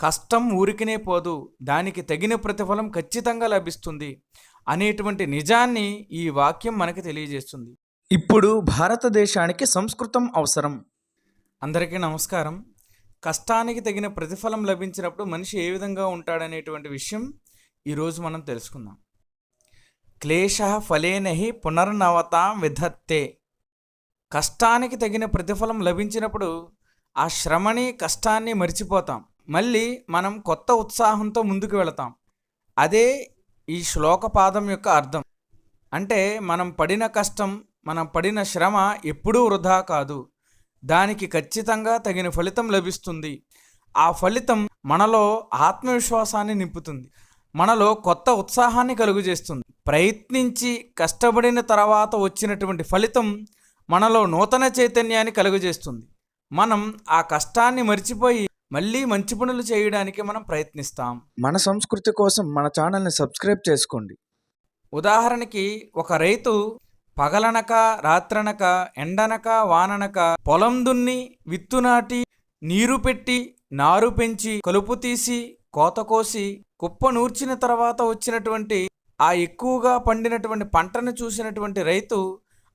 కష్టం ఊరికినే పోదు దానికి తగిన ప్రతిఫలం ఖచ్చితంగా లభిస్తుంది అనేటువంటి నిజాన్ని ఈ వాక్యం మనకి తెలియజేస్తుంది. ఇప్పుడు భారతదేశానికి సంస్కృతం అవసరం. అందరికీ నమస్కారం. కష్టానికి తగిన ప్రతిఫలం లభించినప్పుడు మనిషి ఏ విధంగా ఉంటాడనేటువంటి విషయం ఈరోజు మనం తెలుసుకుందాం. క్లేశ ఫలేనహి పునర్నవతాం విధత్తే. కష్టానికి తగిన ప్రతిఫలం లభించినప్పుడు ఆ శ్రమని కష్టాన్ని మర్చిపోతాం. మళ్ళీ మనం కొత్త ఉత్సాహంతో ముందుకు వెళతాం. అదే ఈ శ్లోకపాదం యొక్క అర్థం. అంటే మనం పడిన కష్టం మనం పడిన శ్రమ ఎప్పుడూ వృధా కాదు. దానికి ఖచ్చితంగా తగిన ఫలితం లభిస్తుంది. ఆ ఫలితం మనలో ఆత్మవిశ్వాసాన్ని నింపుతుంది. మనలో కొత్త ఉత్సాహాన్ని కలుగజేస్తుంది ప్రయత్నించి కష్టపడిన తర్వాత వచ్చినటువంటి ఫలితం మనలో నూతన చైతన్యాన్ని కలుగజేస్తుంది మనం ఆ కష్టాన్ని మర్చిపోయి మళ్ళీ మంచి పనులు చేయడానికి మనం ప్రయత్నిస్తాం. మన సంస్కృతి కోసం మన ఛానల్ని సబ్స్క్రైబ్ చేసుకోండి. ఉదాహరణకి ఒక రైతు పగలనక రాత్రనక ఎండనక వాననక పొలం దున్ని విత్తు నాటి నీరు పెట్టి నారు పెంచి కలుపు తీసి కోత కోసి కుప్ప నూర్చిన తర్వాత వచ్చినటువంటి ఆ ఎక్కువగా పండినటువంటి పంటను చూసినటువంటి రైతు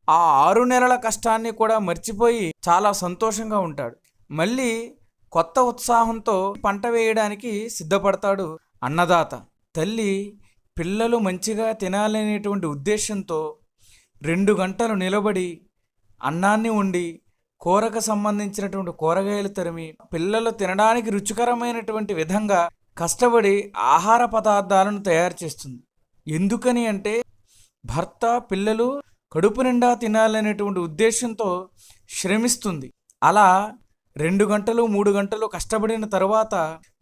ఆ ఆరు నెలల కష్టాన్ని కూడా మర్చిపోయి చాలా సంతోషంగా ఉంటాడు. మళ్ళీ కొత్త ఉత్సాహంతో పంట వేయడానికి సిద్ధపడతాడు అన్నదాత. తల్లి పిల్లలు మంచిగా తినాలనేటువంటి ఉద్దేశంతో రెండు గంటలు నిలబడి అన్నాన్ని వండి కూరకు సంబంధించినటువంటి కూరగాయలు తరిమి పిల్లలు తినడానికి రుచికరమైనటువంటి విధంగా కష్టపడి ఆహార పదార్థాలను తయారు చేస్తుంది. ఎందుకని అంటే భర్త పిల్లలు కడుపు నిండా తినాలనేటువంటి ఉద్దేశంతో శ్రమిస్తుంది. అలా రెండు గంటలు మూడు గంటలు కష్టపడిన తర్వాత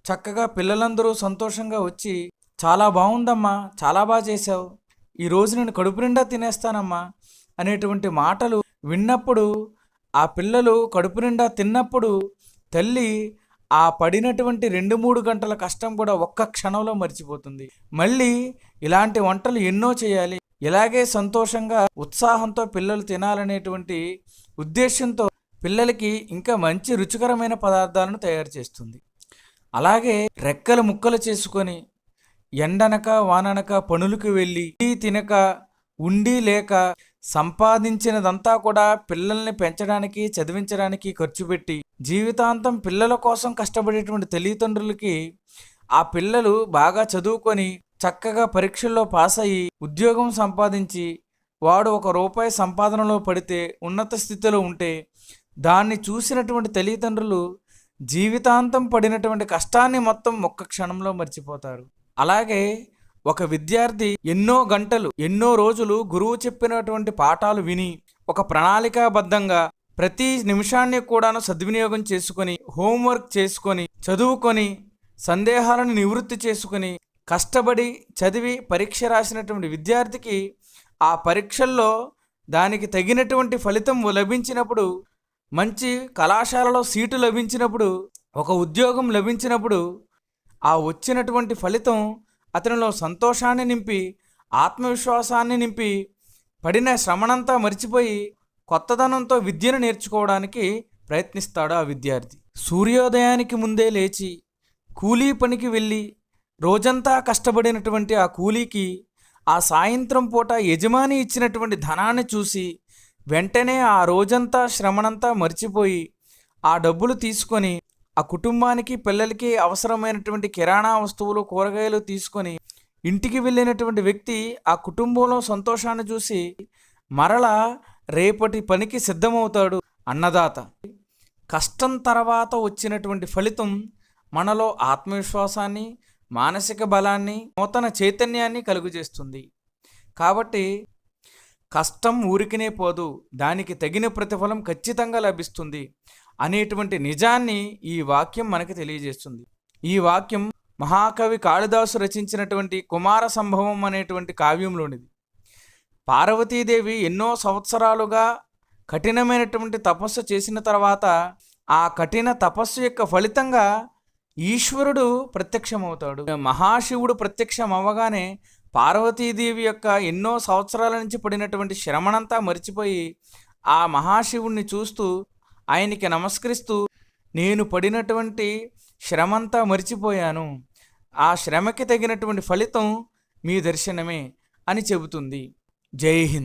చక్కగా పిల్లలందరూ సంతోషంగా వచ్చి చాలా బాగుందమ్మా చాలా బాగా చేశావు. ఈరోజు నేను కడుపు నిండా తినేస్తానమ్మా అనేటువంటి మాటలు విన్నప్పుడు ఆ పిల్లలు కడుపు నిండా తిన్నప్పుడు తల్లి ఆ పడినటువంటి రెండు మూడు గంటల కష్టం కూడా ఒక్క క్షణంలో మర్చిపోతుంది. మళ్ళీ ఇలాంటి వంటలు ఎన్నో చేయాలి. ఇలాగే సంతోషంగా ఉత్సాహంతో పిల్లలు తినాలనేటువంటి ఉద్దేశంతో పిల్లలకి ఇంకా మంచి రుచికరమైన పదార్థాలను తయారు చేస్తుంది. అలాగే రెక్కలు ముక్కలు చేసుకొని ఎండనక వాననక పనులకు వెళ్ళి తినక ఉండి లేక సంపాదించినదంతా కూడా పిల్లల్ని పెంచడానికి చదివించడానికి ఖర్చు పెట్టి జీవితాంతం పిల్లల కోసం కష్టపడేటువంటి తల్లిదండ్రులకి ఆ పిల్లలు బాగా చదువుకొని చక్కగా పరీక్షల్లో పాస్ అయ్యి ఉద్యోగం సంపాదించి వాడు ఒక రూపాయి సంపాదనలో పడితే ఉన్నత స్థితిలో ఉంటే దాన్ని చూసినటువంటి తల్లిదండ్రులు జీవితాంతం పడినటువంటి కష్టాన్ని మొత్తం ఒక్క క్షణంలో మర్చిపోతారు. అలాగే ఒక విద్యార్థి ఎన్నో గంటలు ఎన్నో రోజులు గురువు చెప్పినటువంటి పాఠాలు విని ఒక ప్రణాళికాబద్ధంగా ప్రతి నిమిషాన్ని కూడాను సద్వినియోగం చేసుకొని హోంవర్క్ చేసుకొని చదువుకొని సందేహాలను నివృత్తి చేసుకొని కష్టపడి చదివి పరీక్ష రాసినటువంటి విద్యార్థికి ఆ పరీక్షల్లో దానికి తగినటువంటి ఫలితం లభించినప్పుడు మంచి కళాశాలలో సీటు లభించినప్పుడు ఒక ఉద్యోగం లభించినప్పుడు ఆ వచ్చినటువంటి ఫలితం అతనిలో సంతోషాన్ని నింపి ఆత్మవిశ్వాసాన్ని నింపి పడిన శ్రమనంతా మర్చిపోయి కొత్తదనంతో విద్యను నేర్చుకోవడానికి ప్రయత్నిస్తాడు ఆ విద్యార్థి. సూర్యోదయానికి ముందే లేచి కూలీ పనికి వెళ్ళి రోజంతా కష్టపడినటువంటి ఆ కూలీకి ఆ సాయంత్రం పూట యజమాని ఇచ్చినటువంటి ధనాన్ని చూసి వెంటనే ఆ రోజంతా శ్రమనంతా మర్చిపోయి ఆ డబ్బులు తీసుకొని ఆ కుటుంబానికి పిల్లలకి అవసరమైనటువంటి కిరాణా వస్తువులు కూరగాయలు తీసుకొని ఇంటికి వెళ్ళినటువంటి వ్యక్తి ఆ కుటుంబంలో సంతోషాన్ని చూసి మరలా రేపటి పనికి సిద్ధమవుతాడు అన్నదాత. కష్టం తర్వాత వచ్చినటువంటి ఫలితం మనలో ఆత్మవిశ్వాసాన్ని మానసిక బలాన్ని నూతన చైతన్యాన్ని కలుగజేస్తుంది. కాబట్టి కష్టం ఊరికినే పోదు దానికి తగిన ప్రతిఫలం ఖచ్చితంగా లభిస్తుంది అనేటువంటి నిజాన్ని ఈ వాక్యం మనకి తెలియజేస్తుంది. ఈ వాక్యం మహాకవి కాళిదాసు రచించినటువంటి కుమార సంభవం అనేటువంటి కావ్యంలోనిది. పార్వతీదేవి ఎన్నో సంవత్సరాలుగా కఠినమైనటువంటి తపస్సు చేసిన తర్వాత ఆ కఠిన తపస్సు యొక్క ఫలితంగా ఈశ్వరుడు ప్రత్యక్షమవుతాడు. మహాశివుడు ప్రత్యక్షం అవ్వగానే పార్వతీదేవి యొక్క ఎన్నో సంవత్సరాల నుంచి పడినటువంటి శ్రమనంతా మర్చిపోయి ఆ మహాశివుణ్ణి చూస్తూ ఆయనకి నమస్కరిస్తూ నేను పడినటువంటి శ్రమంతా మర్చిపోయాను. ఆ శ్రమకి తగినటువంటి ఫలితం మీ దర్శనమే అని చెబుతుంది. జై హింద్.